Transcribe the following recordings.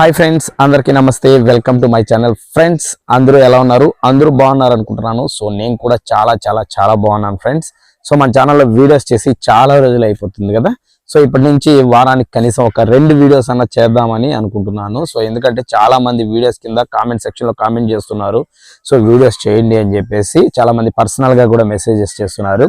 Hi friends అందరికీ నమస్తే. Welcome to my channel. Friends అందరూ ఎలా ఉన్నారు? అందరూ బాగున్నారు అనుకుంటున్నాను. సో నేను కూడా చాలా చాలా చాలా బాగున్నాను ఫ్రెండ్స్. సో మన ఛానల్లో వీడియోస్ చేసి చాలా రోజులు అయిపోతుంది కదా. సో ఇప్పటి నుంచి వారానికి కనీసం ఒక రెండు వీడియోస్ అన్న చేద్దామని అనుకుంటున్నాను. సో ఎందుకంటే చాలా మంది వీడియోస్ కింద కామెంట్ సెక్షన్లో కామెంట్ చేస్తున్నారు. సో వీడియోస్ చేయండి అని చెప్పేసి చాలా మంది పర్సనల్గా కూడా మెసేజెస్ చేస్తున్నారు.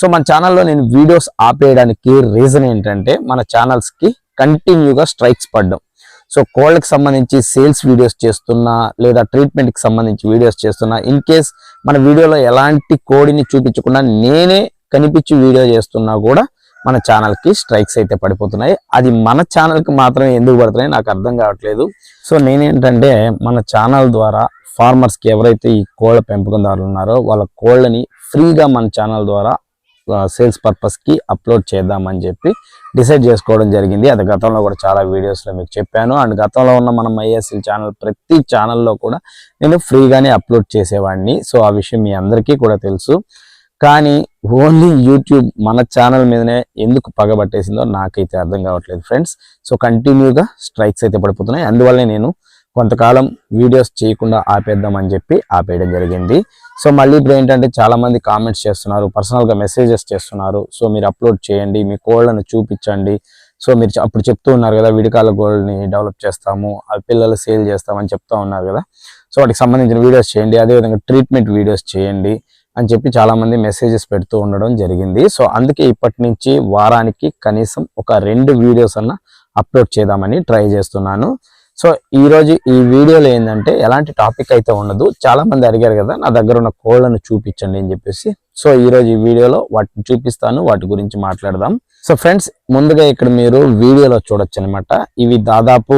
సో మన ఛానల్లో నేను వీడియోస్ ఆపేయడానికి రీజన్ ఏంటంటే మన ఛానల్స్కి కంటిన్యూగా స్ట్రైక్స్ పడ్డం. సో కోళ్ళకి సంబంధించి సేల్స్ వీడియోస్ చేస్తున్నా లేదా ట్రీట్మెంట్కి సంబంధించి వీడియోస్ చేస్తున్నా ఇన్ కేస్ మన వీడియోలో ఎలాంటి కోడిని చూపించకుండా నేనే కనిపించి వీడియో చేస్తున్నా కూడా మన ఛానల్కి స్ట్రైక్స్ అయితే పడిపోతున్నాయి. అది మన ఛానల్కి మాత్రమే ఎందుకు పడుతున్నాయి నాకు అర్థం కావట్లేదు. సో నేనేంటంటే మన ఛానల్ ద్వారా ఫార్మర్స్కి ఎవరైతే ఈ కోళ్ళ పెంపకందారులు ఉన్నారో వాళ్ళ కోళ్ళని ఫ్రీగా మన ఛానల్ ద్వారా సేల్స్ పర్పస్కి అప్లోడ్ చేద్దామని చెప్పి డిసైడ్ చేసుకోవడం జరిగింది. అది గతంలో కూడా చాలా వీడియోస్లో మీకు చెప్పాను. అండ్ గతంలో ఉన్న మన ఐఎస్ఎల్ ఛానల్ ప్రతి ఛానల్లో కూడా నేను ఫ్రీగానే అప్లోడ్ చేసేవాడిని. సో ఆ విషయం మీ అందరికీ కూడా తెలుసు. కానీ ఓన్లీ యూట్యూబ్ మన ఛానల్ మీదనే ఎందుకు పగబట్టేసిందో నాకైతే అర్థం కావట్లేదు ఫ్రెండ్స్ సో కంటిన్యూగా స్ట్రైక్స్ అయితే పడిపోతున్నాయి. అందువల్లే నేను కొంతకాలం వీడియోస్ చేయకుండా ఆపేద్దామని చెప్పి ఆపేయడం జరిగింది. సో మళ్ళీ ఇప్పుడు ఏంటంటే చాలా మంది కామెంట్స్ చేస్తున్నారు పర్సనల్గా మెసేజెస్ చేస్తున్నారు. సో మీరు అప్లోడ్ చేయండి మీ కోళ్ళను చూపించండి. సో మీరు అప్పుడు చెప్తూ ఉన్నారు కదా విడికాల గోల్డ్ని డెవలప్ చేస్తాము అవి పిల్లలు సేల్ చేస్తామని చెప్తా ఉన్నారు కదా. సో వాటికి సంబంధించిన వీడియోస్ చేయండి అదేవిధంగా ట్రీట్మెంట్ వీడియోస్ చేయండి అని చెప్పి చాలామంది మెసేజెస్ పెడుతూ ఉండడం జరిగింది. సో అందుకే ఇప్పటి నుంచి వారానికి కనీసం ఒక రెండు వీడియోస్ అన్న అప్లోడ్ చేద్దామని ట్రై చేస్తున్నాను. సో ఈరోజు ఈ వీడియోలో ఏంటంటే ఎలాంటి టాపిక్ అయితే ఉండదు. చాలా మంది అడిగారు కదా నా దగ్గర ఉన్న కోళ్ళను చూపించండి అని చెప్పేసి. సో ఈ రోజు ఈ వీడియోలో వాటిని చూపిస్తాను వాటి గురించి మాట్లాడదాం. సో ఫ్రెండ్స్ ముందుగా ఇక్కడ మీరు వీడియోలో చూడొచ్చు అనమాట ఇవి దాదాపు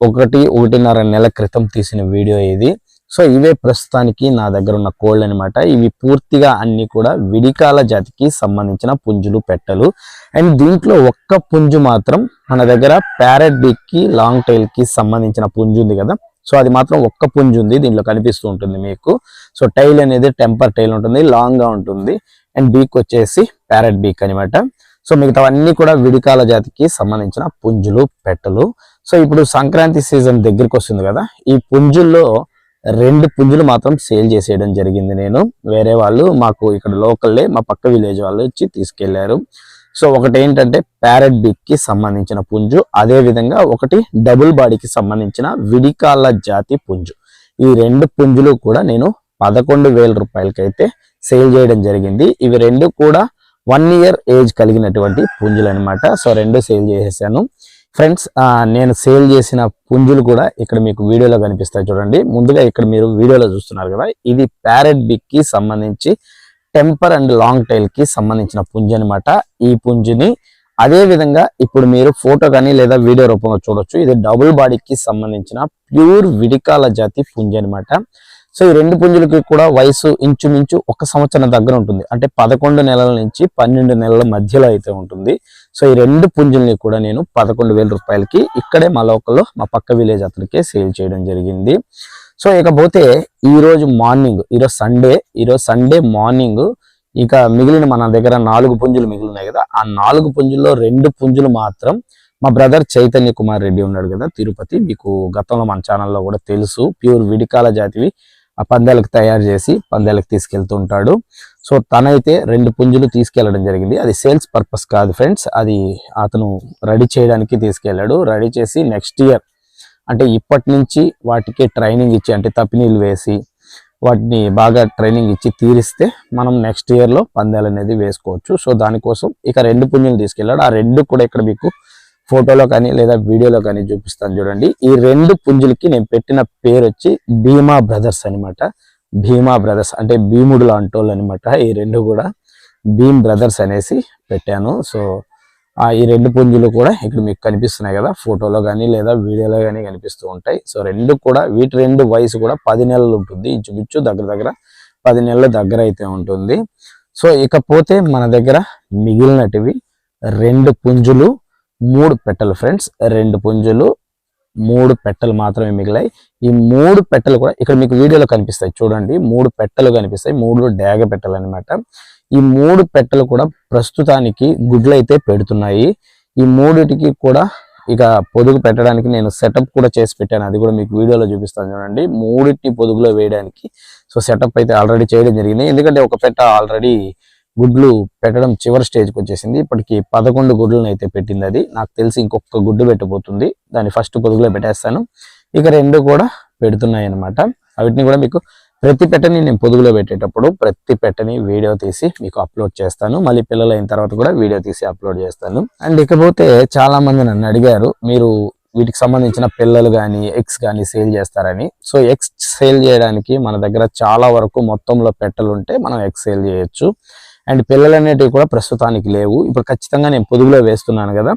ఒకటి ఒకటిన్నర నెల క్రితం తీసిన వీడియో ఇది. సో ఇవే ప్రస్తుతానికి నా దగ్గర ఉన్న కోళ్ళు అనమాట ఇవి పూర్తిగా అన్ని కూడా విడికాల జాతికి సంబంధించిన పుంజులు పెట్టలు. అండ్ దీంట్లో ఒక్క పుంజు మాత్రం మన దగ్గర ప్యారెట్ బిక్కి లాంగ్ టైల్కి సంబంధించిన పుంజు ఉంది కదా. సో అది మాత్రం ఒక్క పుంజు ఉంది. దీంట్లో కనిపిస్తూ ఉంటుంది మీకు. సో టైల్ అనేది టెంపర్ టైల్ ఉంటుంది లాంగ్గా ఉంటుంది. అండ్ బీక్ వచ్చేసి ప్యారెట్ బీక్ అనమాట సో మిగతావన్నీ కూడా విడికాల జాతికి సంబంధించిన పుంజులు పెట్టలు. సో ఇప్పుడు సంక్రాంతి సీజన్ దగ్గరికి వస్తుంది కదా. ఈ పుంజుల్లో రెండు పుంజులు మాత్రం సేల్ చేసేయడం జరిగింది నేను. వేరే వాళ్ళు మాకు ఇక్కడ లోకల్లే మా పక్క విలేజ్ వాళ్ళు వచ్చి తీసుకెళ్ళారు. సో ఒకటి ఏంటంటే ప్యారెట్ బిక్కి సంబంధించిన పుంజు అదే విధంగా ఒకటి డబుల్ బాడీకి సంబంధించిన విడికాల జాతి పుంజు. ఈ రెండు పుంజులు కూడా నేను పదకొండు వేల రూపాయలకైతే సేల్ చేయడం జరిగింది. ఇవి రెండు కూడా వన్ ఇయర్ ఏజ్ కలిగినటువంటి పుంజులు అనమాట సో రెండు సేల్ చేసేసాను. ఫ్రెండ్స్ నేను సేల్ చేసిన పుంజులు కూడా ఇక్కడ మీకు వీడియోలో కనిపిస్తాయి చూడండి. ముందుగా ఇక్కడ మీరు వీడియోలో చూస్తున్నారు కదా ఇది ప్యారెట్ బిక్కి సంబంధించి టెంపర్ అండ్ లాంగ్ టైల్కి సంబంధించిన పుంజు అనమాట ఈ పుంజుని అదే విధంగా ఇప్పుడు మీరు ఫోటో కానీ లేదా వీడియో రూపంలో చూడొచ్చు. ఇది డబుల్ బాడీకి సంబంధించిన ప్యూర్ విడికాల జాతి పుంజు అనమాట సో ఈ రెండు పుంజులకి కూడా వయసు ఇంచుమించు ఒక సంవత్సరం దగ్గర ఉంటుంది. అంటే పదకొండు నెలల నుంచి పన్నెండు నెలల మధ్యలో అయితే ఉంటుంది. సో ఈ రెండు పుంజుల్ని కూడా నేను పదకొండు వేల రూపాయలకి ఇక్కడే మా లోకల్లో మా పక్క విలేజ్ అతనికే సేల్ చేయడం జరిగింది. సో ఇకపోతే ఈరోజు మార్నింగ్ ఈరోజు సండే ఈరోజు సండే మార్నింగ్ ఇక మిగిలిన మన దగ్గర నాలుగు పుంజులు మిగిలినాయి కదా ఆ నాలుగు పుంజుల్లో రెండు పుంజులు మాత్రం మా బ్రదర్ చైతన్య కుమార్ రెడ్డి ఉన్నాడు కదా తిరుపతి. మీకు గతంలో మన ఛానల్లో కూడా తెలుసు. ప్యూర్ విడికాల జాతివి. ఆ పందాలకు తయారు చేసి పందాలకు తీసుకెళ్తూ ఉంటాడు సో తనైతే రెండు పుంజులు తీసుకెళ్ళడం జరిగింది. అది సేల్స్ పర్పస్ కాదు ఫ్రెండ్స్. అది అతను రెడీ చేయడానికి తీసుకెళ్ళాడు రెడీ చేసి నెక్స్ట్ ఇయర్ అంటే ఇప్పటి నుంచి వాటికి ట్రైనింగ్ ఇచ్చి అంటే తప్పినీళ్ళు వేసి వాటిని బాగా ట్రైనింగ్ ఇచ్చి తీరిస్తే మనం నెక్స్ట్ ఇయర్లో పందాలు అనేది వేసుకోవచ్చు. సో దానికోసం ఇక రెండు పుంజులు తీసుకెళ్ళాడు ఆ రెండు కూడా ఇక్కడ మీకు ఫోటోలో కానీ లేదా వీడియోలో కానీ చూపిస్తాను చూడండి. ఈ రెండు పుంజులకి నేను పెట్టిన పేరు వచ్చి భీమా బ్రదర్స్ అన్నమాట. భీమా బ్రదర్స్ అంటే భీముడు లాంటోళ్ళు అనమాట ఈ రెండు కూడా భీమ్ బ్రదర్స్ అనేసి పెట్టాను. సో ఈ రెండు పుంజులు కూడా ఇక్కడ మీకు కనిపిస్తున్నాయి కదా. ఫోటోలో కానీ లేదా వీడియోలో కానీ కనిపిస్తూ ఉంటాయి. సో రెండు కూడా వీటి రెండు వయసు కూడా పది నెలలు ఉంటుంది. ఇంచుమించు దగ్గర దగ్గర పది నెలల దగ్గర అయితే ఉంటుంది. సో ఇకపోతే మన దగ్గర మిగిలినటివి రెండు పుంజులు మూడు పెట్టలు ఫ్రెండ్స్ రెండు పుంజులు మూడు పెట్టలు మాత్రమే మిగిలాయి. ఈ మూడు పెట్టలు కూడా ఇక్కడ మీకు వీడియోలో కనిపిస్తాయి. చూడండి మూడు పెట్టలు కనిపిస్తాయి. మూడు డాగ పెట్టలు అన్నమాట. ఈ మూడు పెట్టలు కూడా ప్రస్తుతానికి గుడ్లు అయితే పెడుతున్నాయి. ఈ మూడిటికి కూడా ఇక పొదుగు పెట్టడానికి నేను సెటప్ కూడా చేసి పెట్టాను. అది కూడా మీకు వీడియోలో చూపిస్తాను చూడండి. మూడింటిని పొదుగులో వేయడానికి. సో సెటప్ అయితే ఆల్రెడీ చేయడం జరిగింది. ఎందుకంటే ఒక పెట్ట ఆల్రెడీ గుడ్లు పెట్టడం చివరి స్టేజ్కి వచ్చేసింది. ఇప్పటికి పదకొండు గుడ్లను అయితే పెట్టింది అది. నాకు తెలిసి ఇంకొక గుడ్డు పెట్టబోతుంది. దాన్ని ఫస్ట్ పొదుగులో పెట్టేస్తాను. ఇక రెండు కూడా పెడుతున్నాయి అనమాట వాటిని కూడా మీకు ప్రతి పెట్టని నేను పొదుగులో పెట్టేటప్పుడు ప్రతి పెట్టని వీడియో తీసి మీకు అప్లోడ్ చేస్తాను. మళ్ళీ పిల్లలు అయిన తర్వాత కూడా వీడియో తీసి అప్లోడ్ చేస్తాను. అండ్ ఇకపోతే చాలా మంది నన్ను అడిగారు మీరు వీటికి సంబంధించిన పిల్లలు కానీ ఎగ్స్ కానీ సేల్ చేస్తారని. సో ఎగ్స్ సేల్ చేయడానికి మన దగ్గర చాలా వరకు మొత్తంలో పెట్టలు ఉంటే మనం ఎగ్స్ సేల్ చేయొచ్చు. అండ్ పిల్లలు అనేటివి కూడా ప్రస్తుతానికి లేవు. ఇప్పుడు ఖచ్చితంగా నేను పొదుగులో వేస్తున్నాను కదా.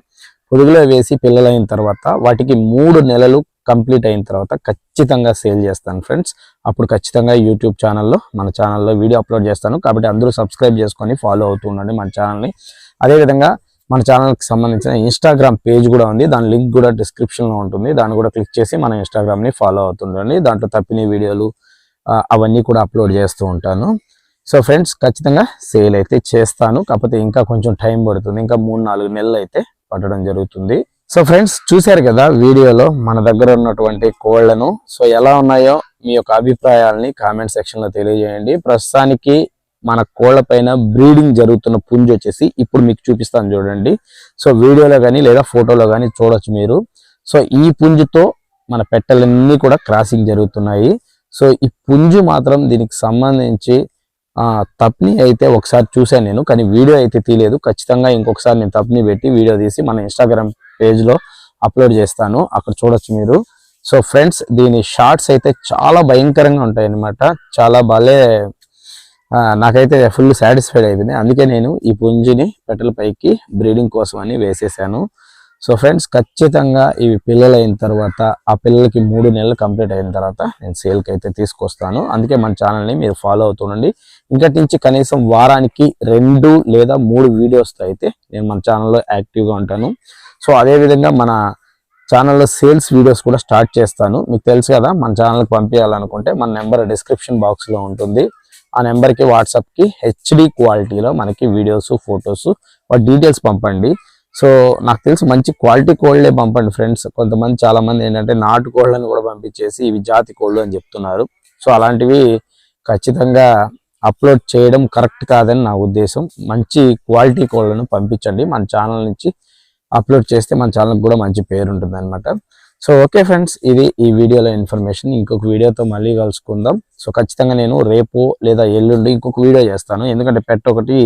పొదుగులో వేసి పిల్లలైన అయిన తర్వాత వాటికి మూడు నెలలు కంప్లీట్ అయిన తర్వాత ఖచ్చితంగా సేల్ చేస్తాను ఫ్రెండ్స్. అప్పుడు ఖచ్చితంగా యూట్యూబ్ ఛానల్లో మన ఛానల్లో వీడియో అప్లోడ్ చేస్తాను. కాబట్టి అందరూ సబ్స్క్రైబ్ చేసుకొని ఫాలో అవుతూ ఉండండి మన ఛానల్ని. అదేవిధంగా మన ఛానల్కి సంబంధించిన ఇన్స్టాగ్రామ్ పేజ్ కూడా ఉంది. దాని లింక్ కూడా డిస్క్రిప్షన్లో ఉంటుంది. దాన్ని కూడా క్లిక్ చేసి మన ఇన్స్టాగ్రామ్ని ఫాలో అవుతుండండి దాంట్లో తప్పిన వీడియోలు అవన్నీ కూడా అప్లోడ్ చేస్తూ ఉంటాను. సో ఫ్రెండ్స్ ఖచ్చితంగా సేల్ అయితే చేస్తాను. కాకపోతే ఇంకా కొంచెం టైం పడుతుంది. ఇంకా మూడు నాలుగు నెలలు అయితే పట్టడం జరుగుతుంది. సో ఫ్రెండ్స్ చూశారు కదా వీడియోలో మన దగ్గర ఉన్నటువంటి కోళ్ళను. సో ఎలా ఉన్నాయో మీ యొక్క అభిప్రాయాలని కామెంట్ సెక్షన్లో తెలియజేయండి. ప్రస్తుతానికి మన కోళ్ళ పైన బ్రీడింగ్ జరుగుతున్న పుంజు వచ్చేసి ఇప్పుడు మీకు చూపిస్తాను చూడండి. సో వీడియోలో కానీ లేదా ఫోటోలో కానీ చూడొచ్చు మీరు. సో ఈ పుంజుతో మన పెట్టెలన్నీ కూడా క్రాసింగ్ జరుగుతున్నాయి. సో ఈ పుంజు మాత్రం దీనికి సంబంధించి తప్ని అయితే ఒకసారి చూశాను నేను కానీ వీడియో అయితే తీయలేదు. ఖచ్చితంగా ఇంకొకసారి నేను తప్ని పెట్టి వీడియో తీసి మన ఇన్స్టాగ్రామ్ పేజ్లో అప్లోడ్ చేస్తాను. అక్కడ చూడొచ్చు మీరు. సో ఫ్రెండ్స్ దీని షార్ట్స్ అయితే చాలా భయంకరంగా ఉంటాయి అన్నమాట చాలా భలే నాకైతే ఫుల్ సాటిస్ఫైడ్ అయిపోయింది. అందుకే నేను ఈ పుంజిని పెట్టల పైకి బ్రీడింగ్ కోసం అని వేసేసాను. సో ఫ్రెండ్స్ ఖచ్చితంగా ఇవి పిల్లలు అయిన తర్వాత ఆ పిల్లలకి మూడు నెలలు కంప్లీట్ అయిన తర్వాత నేను సేల్కి అయితే తీసుకొస్తాను. అందుకే మన ఛానల్ని మీరు ఫాలో అవుతుండండి ఇంకటి నుంచి కనీసం వారానికి రెండు లేదా మూడు వీడియోస్తో అయితే నేను మన ఛానల్లో యాక్టివ్గా ఉంటాను. సో అదేవిధంగా మన ఛానల్లో సేల్స్ వీడియోస్ కూడా స్టార్ట్ చేస్తాను. మీకు తెలుసు కదా మన ఛానల్కి పంపించాలనుకుంటే మన నెంబర్ డిస్క్రిప్షన్ బాక్స్లో ఉంటుంది. ఆ నెంబర్కి వాట్సాప్కి హెచ్డి క్వాలిటీలో మనకి వీడియోస్ ఫొటోస్ వాటి డీటెయిల్స్ పంపండి. సో నాకు తెలిసి మంచి క్వాలిటీ కోళ్ళే పంపండి ఫ్రెండ్స్. కొంతమంది చాలామంది ఏంటంటే నాటు కోళ్ళని కూడా పంపించేసి ఇవి జాతి కోళ్ళు అని చెప్తున్నారు. సో అలాంటివి ఖచ్చితంగా అప్లోడ్ చేయడం కరెక్ట్ కాదని నా ఉద్దేశం. మంచి క్వాలిటీ కోళ్ళను పంపించండి. మన ఛానల్ నుంచి అప్లోడ్ చేస్తే మన ఛానల్కి కూడా మంచి పేరు ఉంటుంది అనమాట సో ఓకే ఫ్రెండ్స్ ఇది ఈ వీడియోలో ఇన్ఫర్మేషన్. ఇంకొక వీడియోతో మళ్ళీ కలుసుకుందాం. సో ఖచ్చితంగా నేను రేపు లేదా ఎల్లుండి ఇంకొక వీడియో చేస్తాను. ఎందుకంటే పెట్ట ఒకటి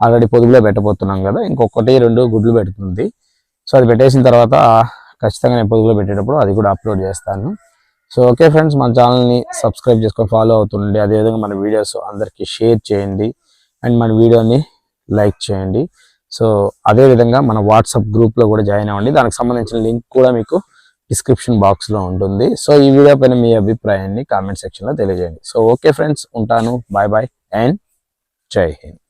ఆల్రెడీ పొదుపులో పెట్టబోతున్నాం కదా. ఇంకొకటి రెండు గుడ్లు పెడుతుంది. సో అది పెట్టేసిన తర్వాత ఖచ్చితంగా నేను పొదుపులో పెట్టేటప్పుడు అది కూడా అప్లోడ్ చేస్తాను. సో ఓకే ఫ్రెండ్స్ మన ఛానల్ని సబ్స్క్రైబ్ చేసుకొని ఫాలో అవుతుండండి. అదేవిధంగా మన వీడియోస్ అందరికీ షేర్ చేయండి. అండ్ మన వీడియోని లైక్ చేయండి. సో అదేవిధంగా మన వాట్సాప్ గ్రూప్లో కూడా జాయిన్ అవ్వండి. దానికి సంబంధించిన లింక్ కూడా మీకు డిస్క్రిప్షన్ బాక్స్లో ఉంటుంది. సో ఈ వీడియో పైన మీ అభిప్రాయాన్ని కామెంట్ సెక్షన్లో తెలియజేయండి. సో ఓకే ఫ్రెండ్స్ ఉంటాను. Bye bye. And Jai Hind.